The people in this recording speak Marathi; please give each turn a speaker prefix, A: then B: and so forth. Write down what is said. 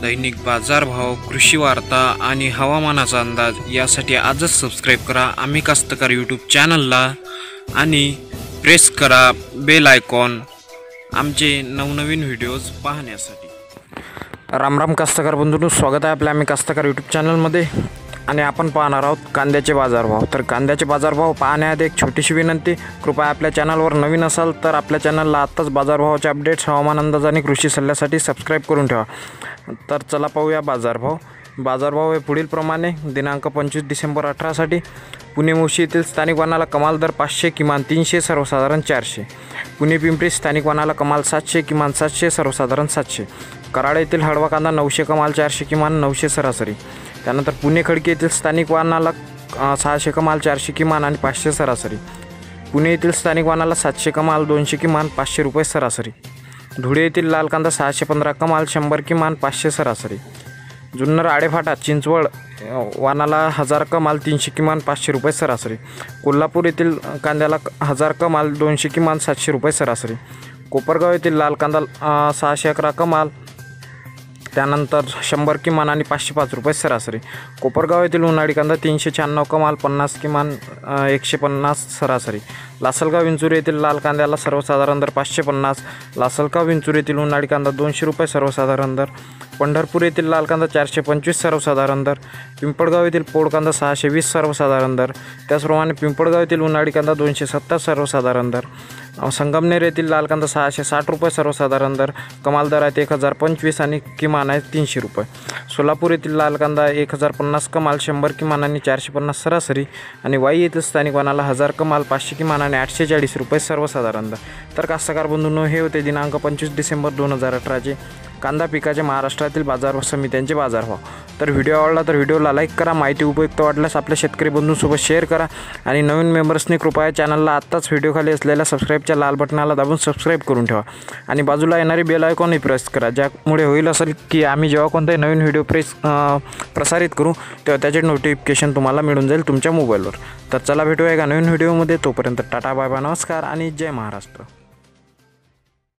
A: दैनिक बाजारभाव कृषी वार्ता आणि हवामानाचा अंदाज यासाठी आजच सबस्क्राईब करा. आम्ही कास्तकार यूट्यूब चॅनलला आणि प्रेस करा बेल आयकॉन आमचे नवनवीन व्हिडिओज पाहण्यासाठी. राम राम कास्तकार बंधूंनो स्वागत आहे आपल्या आम्ही कास्तकार यूट्यूब चॅनलमध्ये आणि आपण पाहणार आहोत कांद्याचे बाजारभाव. तर कांद्याचे बाजारभाव पाहण्याआधी एक छोटीशी विनंती कृपया आपल्या चॅनलवर नवीन असाल तर आपल्या चॅनलला आत्ताच बाजारभावाचे अपडेट्स हवामान अंदाज आणि कृषी सल्ल्यासाठी सबस्क्राईब करून ठेवा. तर चला पाहूया बाजारभाव. बाजारभाव हे पुढीलप्रमाणे दिनांक पंचवीस डिसेंबर अठरासाठी पुणे मुळशी येथील स्थानिक वाहनाला कमाल दर पाचशे किमान तीनशे सर्वसाधारण चारशे. पुणे पिंपरी स्थानिक वाहनाला कमाल सातशे किमान सातशे सर्वसाधारण सातशे. कराड येथील हळवा कांदा नऊशे कमाल चारशे किमान नऊशे सरासरी. त्यानंतर पुणे खडकी येथील स्थानिक वाहनाला सहाशे कमाल चारशे किमान आणि पाचशे सरासरी. पुणे येथील स्थानिक वाहनाला सातशे कमाल दोनशे किमान पाचशे रुपये सरासरी. धुळे येथील लाल कांदा सहाशे पंधरा कमाल शंभर किमान पाचशे सरासरी. जुन्नर आडेफाटा चिंचवड वानाला हजार कमाल तीनशे किमान पाचशे रुपये सरासरी. कोल्हापूर येथील कांद्याला हजार कमाल दोनशे किमान सातशे रुपये सरासरी. कोपरगाव येथील लाल कांदा सहाशे अकरा कमाल त्यानंतर शंभर किमान आणि पाचशे पाच रुपये सरासरी. कोपरगाव येथील उन्हाळी कांदा तीनशे शहाण्णव कमाल पन्नास किमान एकशे पन्नास सरासरी. लासलगाव विंचुरी येथील लाल कांद्याला सर्वसाधारण दर पाचशे पन्नास. लासलगाव विंचुरी येथील उन्हाळी कांदा दोनशे रुपये सर्वसाधारण दर. पंढरपूर येथील लाल कांदा चारशे पंचवीस सर्वसाधारण दर. पिंपळगाव येथील पोड कांदा सहाशे वीस सर्वसाधारण दर. त्याचप्रमाणे पिंपळगाव येथील उन्हाळी कांदा दोनशे सत्तर सर्वसाधारण दर. संगमनेर येथील लाल कांदा सहाशे साठ रुपये सर्वसाधारण दर. कमाल दर आहेत एक हजार पंचवीस आणि किमान आहे तीनशे रुपये. सोलापूर येथील लाल कांदा एक हजार पन्नास कमाल शंभर किमान आणि चारशे पन्नास सरासरी. आणि वाई येथील स्थानिक वनाला हजार कमाल पाचशे किमान आणि आठशे चाळीस रुपये सर्वसाधारण दर. तर कास्तकार बंधूंनो हे होते दिनांक पंचवीस डिसेंबर दोन हजार अठराचे. कांदा पिकाचे महाराष्ट्रातील बाजार समित्यांचे बाजार बाजारभाव तर व्हिडिओ आवडला तर व्हिडिओला लाईक करा माहिती उपयुक्त वाटल्यास आपल्या शेतकरी बंधूंसोबत शेअर करा आणि नवीन मेंबर्सनी कृपया चॅनलला आत्ताच व्हिडिओखाली असलेल्या सबस्क्राईबच्या लाल बटनाला दाबून सबस्क्राईब करून ठेवा. आणि बाजूला येणारी बेल आयकॉनही प्रेस करा ज्यामुळे होईल असेल की आम्ही जेव्हा कोणताही नवीन व्हिडिओ प्रेस प्रसारित करू तेव्हा त्याचे नोटिफिकेशन तुम्हाला मिळून जाईल तुमच्या मोबाईलवर. तर चला भेटूया एका नवीन व्हिडिओमध्ये तोपर्यंत टाटा बाय बाय नमस्कार आणि जय महाराष्ट्र.